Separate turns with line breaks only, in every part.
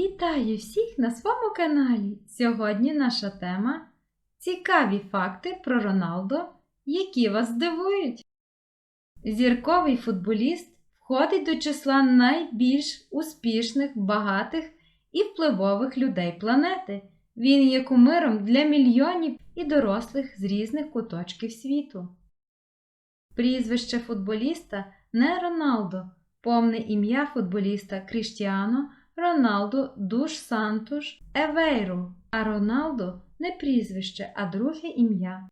Вітаю всіх на своєму каналі. Сьогодні наша тема Цікаві факти про Роналдо, які вас здивують. Зірковий футболіст входить до числа найбільш успішних, багатих і впливових людей планети. Він є кумиром для мільйонів і дорослих з різних куточків світу. Прізвище футболіста не Роналдо, повне ім'я футболіста Кріштіано Роналду Душ Сантуш Евейру, а Роналдо не прізвище, а друге ім'я.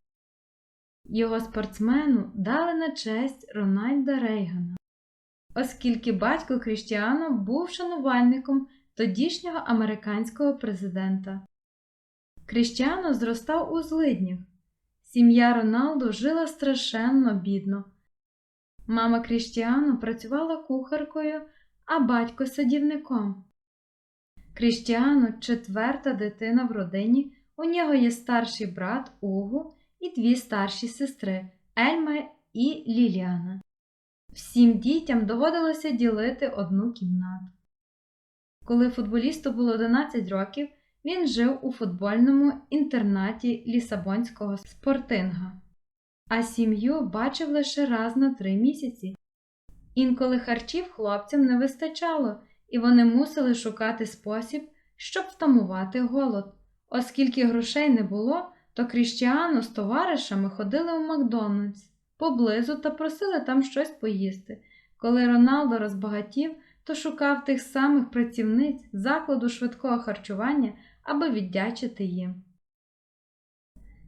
Його спортсмену дали на честь Рональда Рейгана, оскільки батько Кріштіано був шанувальником тодішнього американського президента. Кріштіано зростав у злиднях. Сім'я Роналду жила страшенно бідно. Мама Кріштіано працювала кухаркою, а батько садівником. Кріштіано четверта дитина в родині. У нього є старший брат Угу і дві старші сестри Ельма і Ліліана. Всім дітям доводилося ділити одну кімнату. Коли футболісту було 11 років, він жив у футбольному інтернаті Лісабонського спортинга, а сім'ю бачив лише раз на три місяці. Інколи харчів хлопцям не вистачало, і вони мусили шукати спосіб, щоб втамувати голод. Оскільки грошей не було, то Кріштіану з товаришами ходили у Макдональдс поблизу та просили там щось поїсти. Коли Роналдо розбагатів, то шукав тих самих працівниць закладу швидкого харчування, аби віддячити їм.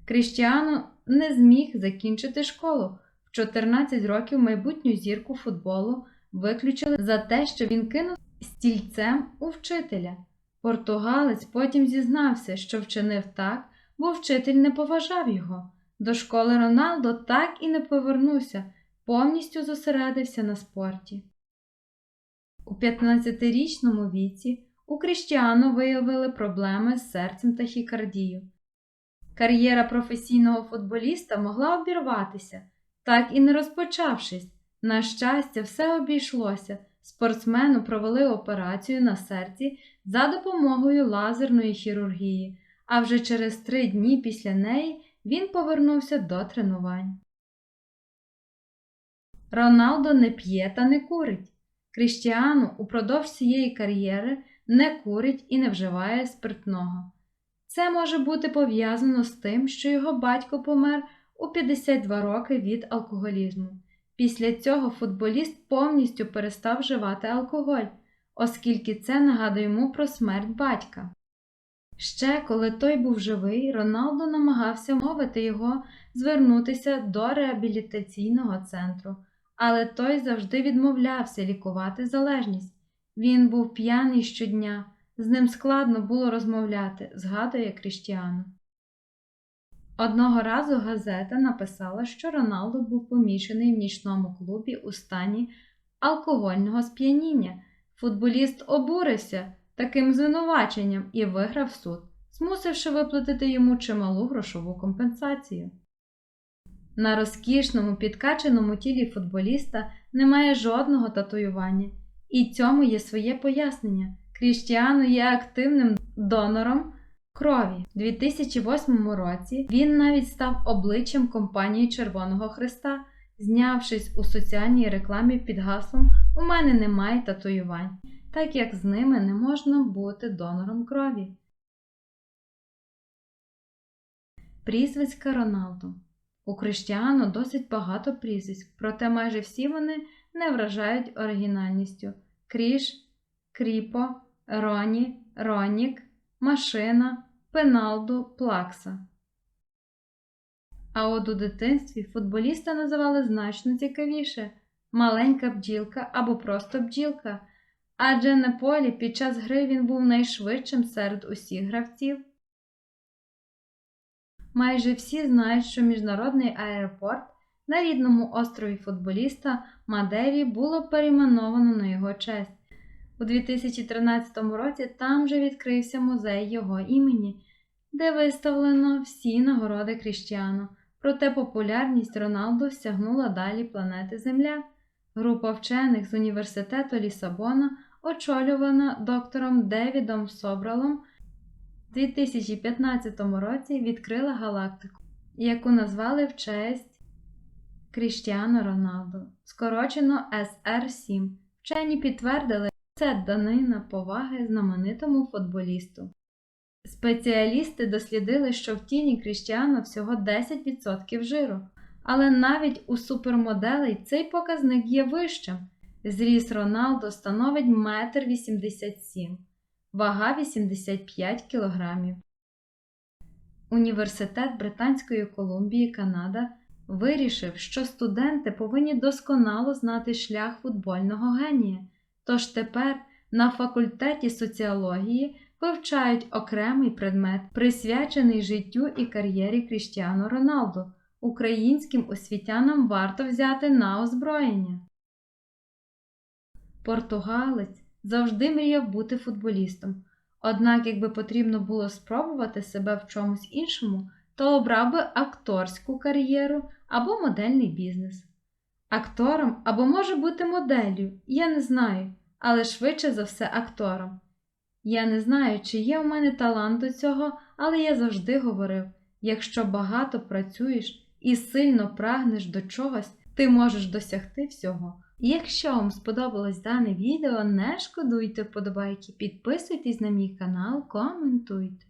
Кріштіану не зміг закінчити школу. В 14 років майбутню зірку футболу виключили за те, що він кинув стільцем у вчителя. Португалець потім зізнався, що вчинив так, бо вчитель не поважав його. До школи Роналдо так і не повернувся, повністю зосередився на спорті. У 15-річному віці у Кріштіану виявили проблеми з серцем та хікардією. Кар'єра професійного футболіста могла обірватися, так і не розпочавшись. На щастя, все обійшлося. Спортсмену провели операцію на серці за допомогою лазерної хірургії, а вже через три дні після неї він повернувся до тренувань. Роналдо не п'є та не курить. Кріштіану упродовж цієї кар'єри не курить і не вживає спиртного. Це може бути пов'язано з тим, що його батько помер у 52 роки від алкоголізму. Після цього футболіст повністю перестав вживати алкоголь, оскільки це нагадує йому про смерть батька. Ще коли той був живий, Роналдо намагався мовити його звернутися до реабілітаційного центру, але той завжди відмовлявся лікувати залежність. Він був п'яний щодня, з ним складно було розмовляти, згадує Кріштіану. Одного разу газета написала, що Роналдо був помічений в нічному клубі у стані алкогольного сп'яніння. Футболіст обурився таким звинуваченням і виграв суд, змусивши виплатити йому чималу грошову компенсацію. На розкішному підкаченому тілі футболіста немає жодного татуювання, і цьому є своє пояснення. Кріштіану є активним донором крові. У 2008 році він навіть став обличчям компанії Червоного Христа, знявшись у соціальній рекламі під гаслом У мене немає татуювань, так як з ними не можна бути донором крові. Прізвиська Роналду У Криштіану досить багато прізвиськ, проте майже всі вони не вражають оригінальністю. Кріш, Кріпо, Роні, Ронік, Машина, Пеналду, Плакса. А от у дитинстві футболіста називали значно цікавіше маленька бджілка або просто бджілка, адже на полі під час гри він був найшвидшим серед усіх гравців. Майже всі знають, що міжнародний аеропорт на рідному острові футболіста Мадері було перейменовано на його честь. У 2013 році там же відкрився музей його імені, де виставлено всі нагороди Кріштіану, проте популярність Роналду сягнула далі планети Земля. Група вчених з університету Лісабона очолювана доктором Девідом Собралом, в 2015 році відкрила галактику, яку назвали в честь Кріштіано Роналдо, скорочено SR7. Вчені підтвердили, це данина поваги знаменитому футболісту. Спеціалісти дослідили, що в тілі Кріштіано всього 10% жиру, але навіть у супермоделей цей показник є вищим. Зріс Роналдо становить 1,87 м, вага 85 кг. Університет Британської Колумбії, Канада вирішив, що студенти повинні досконало знати шлях футбольного генія. Тож тепер на факультеті соціології вивчають окремий предмет, присвячений життю і кар'єрі Кріштіану Роналду. Українським освітянам варто взяти на озброєння. Португалець завжди мріяв бути футболістом. Однак, якби потрібно було спробувати себе в чомусь іншому, то обрав би акторську кар'єру або модельний бізнес. Актором або може бути моделлю, я не знаю, але швидше за все актором. Я не знаю, чи є у мене талант до цього, але я завжди говорив: якщо багато працюєш і сильно прагнеш до чогось, ти можеш досягти всього. Якщо вам сподобалось дане відео, не шкодуйте вподобайки, підписуйтесь на мій канал, коментуйте.